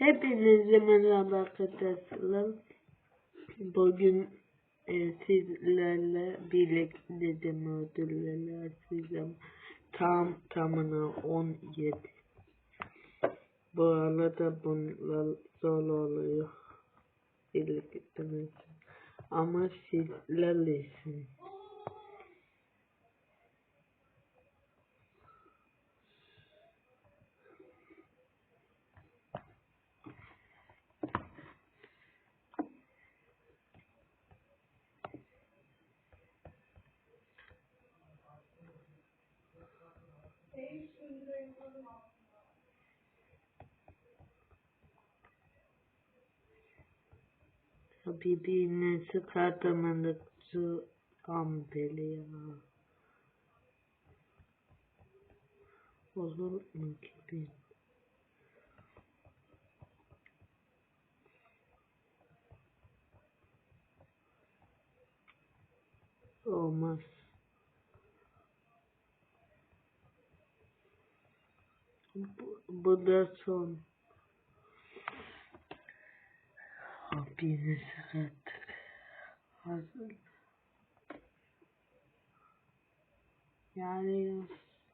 Hepinize merhaba arkadaşlar. Bugün e, sizlerle birlikte demo ödülleri açacağım. Tam tamına 17. Bu arada bunlar zor oluyor. Birlikte Ama sizlerle için. Birbirine çıkartamadıkça ampeli ya. Olur mu gibi? Olmaz. Bu, da son. Hepinizi artık hazır. Yani